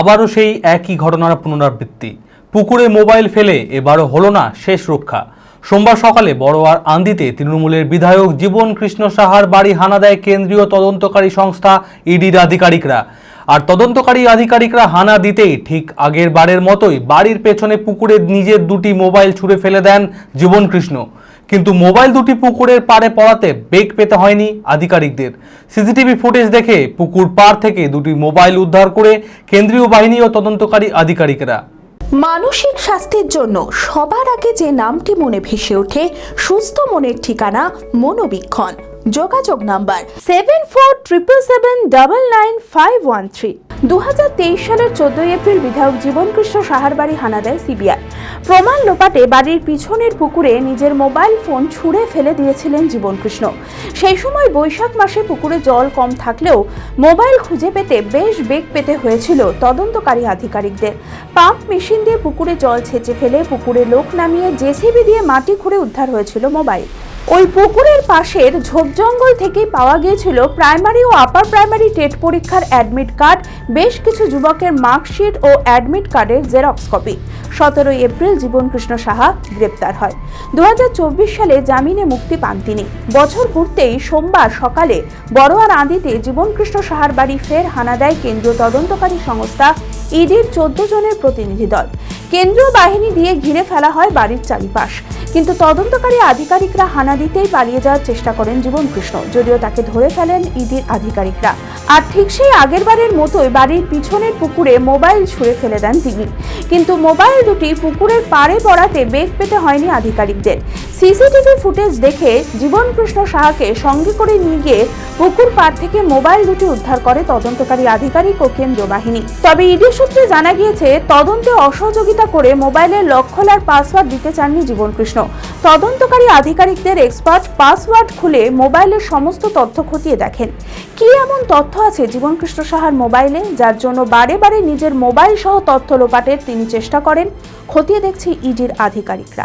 আবারও সেই একই ঘটনার পুনরাবৃত্তি। পুকুরে মোবাইল ফেলে এবারও হলো না শেষ রক্ষা। সোমবার সকালে বড়োয়ার আন্দিতে তৃণমূলের বিধায়ক জীবন কৃষ্ণ সাহার বাড়ি হানা দেয় কেন্দ্রীয় তদন্তকারী সংস্থা ইডির আধিকারিকরা। আর তদন্তকারী আধিকারিকরা হানা দিতেই ঠিক আগের বারের মতোই বাড়ির পেছনে পুকুরে নিজের দুটি মোবাইল ছুঁড়ে ফেলে দেন জীবন কৃষ্ণ। কিন্তু মোবাইল দুটি পুকুরের পাড়ে পড়াতে বেগ পেতে হয়নি আধিকারিকদের। সিসিটিভি ফুটেজ দেখে পুকুর পাড় থেকে দুটি মোবাইল উদ্ধার করে কেন্দ্রীয় বাহিনী ও তদন্তকারী আধিকারিকরা। মানসিক স্বাস্থ্যের জন্য সবার আগে যে নামটি মনে ভেসে ওঠে, সুস্থ মনের ঠিকানা মনোবীক্ষণ। যোগাযোগ number seven four triple seven double nine five one three দু হাজার তেইশ সালের চোদ্দই এপ্রিল বিধায়ক জীবনকৃষ্ণ সাহার বাড়ি হানা দেয় সিবিআই। প্রমাণ লোপাটে বাড়ির পিছনের পুকুরে নিজের মোবাইল ফোন ছুঁড়ে ফেলে দিয়েছিলেন জীবনকৃষ্ণ। সেই সময় বৈশাখ মাসে পুকুরে জল কম থাকলেও মোবাইল খুঁজে পেতে বেশ বেগ পেতে হয়েছিল তদন্তকারী আধিকারিকদের। পাম্প মেশিন দিয়ে পুকুরে জল ছেঁচে ফেলে পুকুরে লোক নামিয়ে জেসিবি দিয়ে মাটি খুঁড়ে উদ্ধার হয়েছিল মোবাইল। ওই পুকুরের পাশের ঝোপ জঙ্গল থেকেই পাওয়া গিয়েছিল প্রাইমারি ও আপার প্রাইমারি টেট পরীক্ষার অ্যাডমিট কার্ড, বেশ কিছু যুবকের মার্কশিট ও অ্যাডমিট কার্ডের জেরক্স কপি। সতেরোই এপ্রিল জীবনকৃষ্ণ সাহা গ্রেপ্তার হয়। দুই হাজার চব্বিশ সালে জামিনে মুক্তি পান তিনি। বছর ঘুরতেই সোমবার সকালে বড়োয়ার আঁদিতে জীবনকৃষ্ণ সাহার বাড়ি ফের হানা দেয় কেন্দ্রীয় তদন্তকারী সংস্থা ইডির চোদ্দ জনের প্রতিনিধি দল। কেন্দ্রীয় বাহিনী দিয়ে ঘিরে ফেলা হয় বাড়ির চারিপাশ। কিন্তু তদন্তকারী আধিকারিকরা হানা দিতেই পালিয়ে যাওয়ার চেষ্টা করেন জীবনকৃষ্ণ, যদিও তাকে ধরে ফেলেন ইডির আধিকারিকরা। আর ঠিক সেই আগের বারের মতোই বাড়ির পিছনের পুকুরে মোবাইল ছুঁড়ে ফেলে দেন তিনি। কিন্তু মোবাইল দুটি পুকুরের পাড়ে পড়াতে বেগ পেতে হয়নি আধিকারিকদের। সিসিটিভি ফুটেজ দেখে জীবনকৃষ্ণ সাহাকে সঙ্গে করে নিয়ে গিয়ে পুকুর পাড় থেকে মোবাইল দুটি উদ্ধার করে তদন্তকারী আধিকারিক ও কেন্দ্রীয় বাহিনী। তবে ইডি সূত্রে জানা গিয়েছে, তদন্তে অসহযোগিতা করে মোবাইলের লক খোলার পাসওয়ার্ড দিতে চাননি জীবনকৃষ্ণ। তদন্তকারী আধিকারিকদের এক্সপার্ট পাসওয়ার্ড খুলে মোবাইলের সমস্ত তথ্য খতিয়ে দেখেন। কি এমন তথ্য আছে জীবনকৃষ্ণ সাহার মোবাইলে, যার জন্য বারে বারে নিজের মোবাইল সহ তথ্য লোপাটের তিনি চেষ্টা করেন? খতিয়ে দেখছে ইডির আধিকারিকরা।